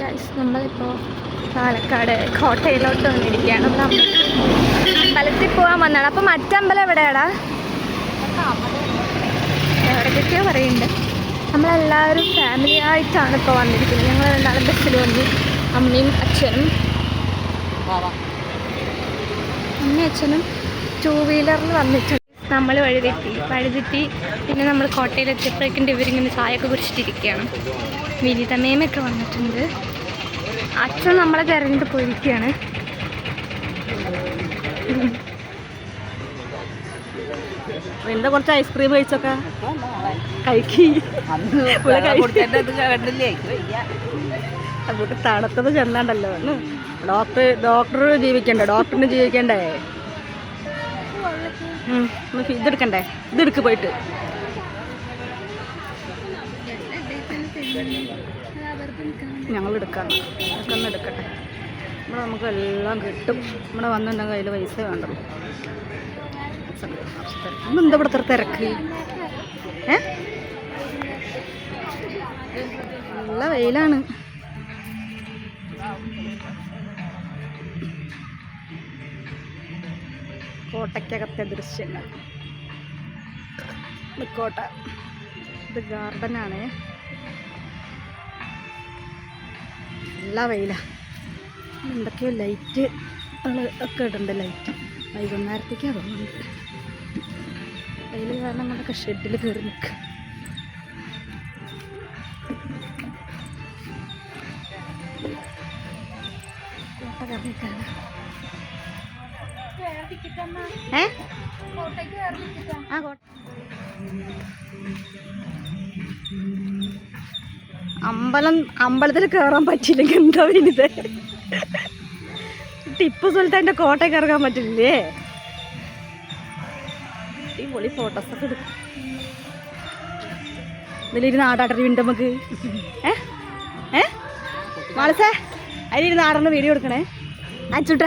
Guys നമ്മളിപ്പോൾ പാലക്കാട് കോട്ടയിലോട്ട് വന്നിരിക്കുകയാണ്. അമ്പലത്തിൽ പോകാൻ വന്നതാണ്. അപ്പം മറ്റമ്പലം എവിടെയാടാ? എവിടേക്കൊക്കെയോ പറയുന്നുണ്ട്. നമ്മളെല്ലാവരും ഫാമിലി ആയിട്ടാണ് ഇപ്പോൾ വന്നിരിക്കുന്നത്. ഞങ്ങൾ രണ്ടാളും ബസ്സിൽ വന്നു. അമ്മയും അച്ഛനും അമ്മയും അച്ഛനും ടൂ വീലറിൽ വന്നിട്ടുണ്ട്. നമ്മൾ വഴിതെറ്റി വഴിതെറ്റി. പിന്നെ നമ്മൾ കോട്ടയിലെത്തിയപ്പോഴേക്കും ഇവരിങ്ങനെ ചായയൊക്കെ കുടിച്ചിട്ടിരിക്കുകയാണ്. വിനിതമേമൊക്കെ വന്നിട്ടുണ്ട്. അച്ഛൻ നമ്മളെ തിരഞ്ഞിട്ട് പോയിരിക്കുകയാണ്. എന്താ കുറച്ച് ഐസ്ക്രീം കഴിച്ചൊക്കെ? അങ്ങോട്ട് തണുത്തത് ചെന്നാണ്ടല്ലോ. ഡോക്ടർ ഡോക്ടർ ജീവിക്കണ്ടേ? ഡോക്ടറിന് ജീവിക്കണ്ടേ? ഇതെടുക്കണ്ടേ? ഇതെടുക്ക് പോയിട്ട്. ഞങ്ങൾ എടുക്കാം ഇതൊക്കെ ഒന്ന് എടുക്കട്ടെ ഇവിടെ നമുക്ക് എല്ലാം കിട്ടും. ഇവിടെ വന്നിട്ടുണ്ടെങ്കിൽ കയ്യിൽ പൈസ വേണ്ടല്ലോ എന്താ ഇവിടെ തിരക്ക്? ഏ? നല്ല വെയിലാണ്. കോട്ടയ്ക്കകത്തെ ദൃശ്യങ്ങൾ. കോട്ട ഇത് ഗാർഡനാണ്. നല്ല വെയിലാണ് എന്തൊക്കെയോ ലൈറ്റ് ഒക്കെ ഇടുന്നുണ്ട് ലൈറ്റ് വൈകുന്നേരത്തേക്കാണ് തോന്നുന്നുണ്ട് വെയിൽ കാരണം കൊണ്ടൊക്കെ ഷെഡിൽ കയറി നിൽക്കുക ആ കോട്ട അമ്പലം അമ്പലത്തിൽ കയറാൻ പറ്റിയില്ലെങ്കിൽ എന്താ വലുത് ടിപ്പു സുൽത്താന്റെ കോട്ടയ്ക്ക് ഇറങ്ങാൻ പറ്റില്ലേ? ഈ ഫോട്ടോസ് ഫോട്ടോസൊക്കെ എടുക്കും. ഇതിലിരുന്ന് ആടാട്ടറി വീണ്ടും നമുക്ക്. ഏ? ഏ? മാളസേ അതിലിരുന്ന് ആടുന്ന വീഡിയോ എടുക്കണേ. അച്ചുട്ട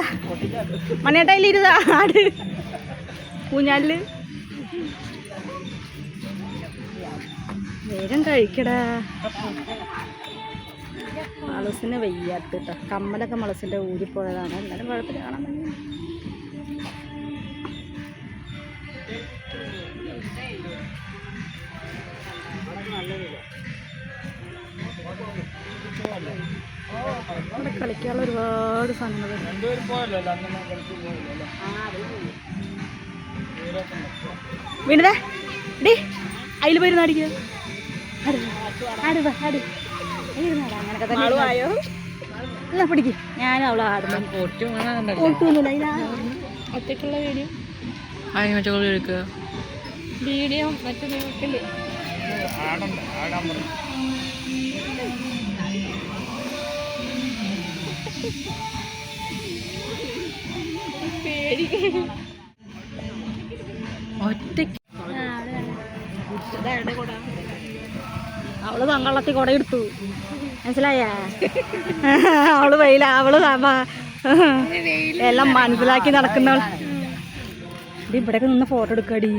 മണിയേട്ടാ അതിലിരുന്ന് ആട്. ഊഞ്ഞാലിൽ. വേഗം കഴിക്കടാ. മളസിന് വയ്യാത്ത കേട്ടോ കമ്മലൊക്കെ മളസിന്റെ ഊരിപ്പോയതാണ് എന്നാലും കുഴപ്പമില്ല കാണാൻ തന്നെ ഇവിടെ കളിക്കാനുള്ള ഒരുപാട് സാധനങ്ങൾ വീണതേ ഡി. അതിൽ ആട് ഇരുന്നാടാ അങ്ങനൊക്കെ തന്നെ ആയോ അല്ല പിടിക്ക്. ഞാനും അവളെ അതിനാ ഒറ്റയ്ക്കുള്ള വീഡിയോ? എടുക്കുക? വീഡിയോ മറ്റു ഒറ്റയ്ക്ക് അവൾ മംഗളത്തി കുട എടുത്തു. മനസ്സിലായ? അവൾ വെയില അവൾ എല്ലാം മനസ്സിലാക്കി നടക്കുന്ന ഇത് ഇവിടെയൊക്കെ നിന്ന് ഫോട്ടോ എടുക്കടി.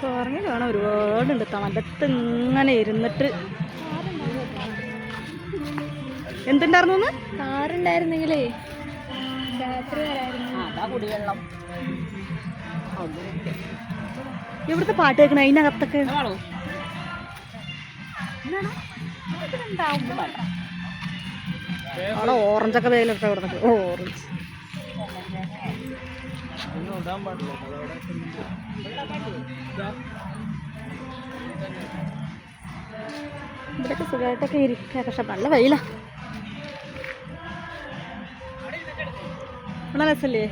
കുറഞ്ഞു കാണാൻ ഒരുപാടുണ്ട്. തണലത്ത് ഇങ്ങനെ ഇരുന്നിട്ട് എന്തുണ്ടായിരുന്നു കാറുണ്ടായിരുന്നെങ്കിലേ. രാത്രി വരായിരുന്നു ഇവിടുത്തെ പാട്ട് കേൾക്കണ? അതിനകത്തൊക്കെ. അവിടെ ഓറഞ്ചൊക്കെ വേലൊക്കെ ഇവിടെ ഓറഞ്ച്. ഇവിടെയൊക്കെ സുഖമായിട്ടൊക്കെ ഇരിക്കുക പക്ഷെ നല്ല വെയിലാ. രസല്ലേ?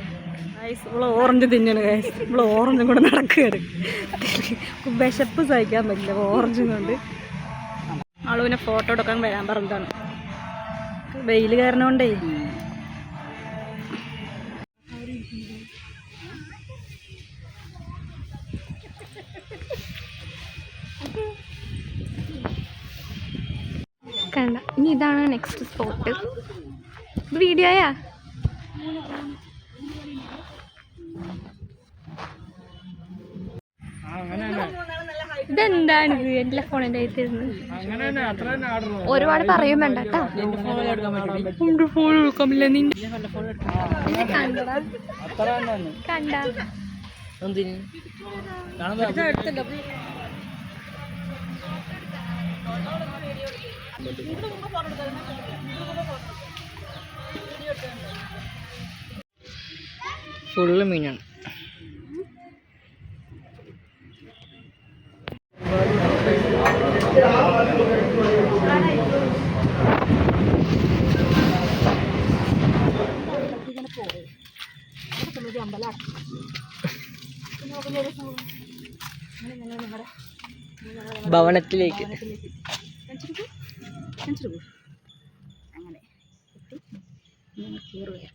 ഗൈസ് ഇവിടെ ഓറഞ്ച് തിന്നണ് ഗൈസ് ഇവിടെ ഓറഞ്ചും കൂടെ നടക്കുകയാണ്. വിശപ്പ് സഹിക്കാൻ പറ്റില്ല ഓറഞ്ചും കൊണ്ട്. ആളുവിനെ ഫോട്ടോ എടുക്കാൻ വരാൻ പറഞ്ഞതാണ്. വെയിൽ കൊണ്ടേ കണ്ട ഇനി ഇതാണ് നെക്സ്റ്റ് സ്പോട്ട് ഇത് വീഡിയോയാ ഇത് എന്റെ ഫോണിന്റെ ഒരുപാട് പറയും വേണ്ട കേട്ടോ. എന്റെ ഫോൺ എടുക്കാമില്ല നിന്റെ എന്നെ കണ്ടടാ കണ്ട? ഫുള്ള് മീനാണ്. ഭവനത്തിലേക്ക്. അങ്ങനെ. കയറുകയാണ്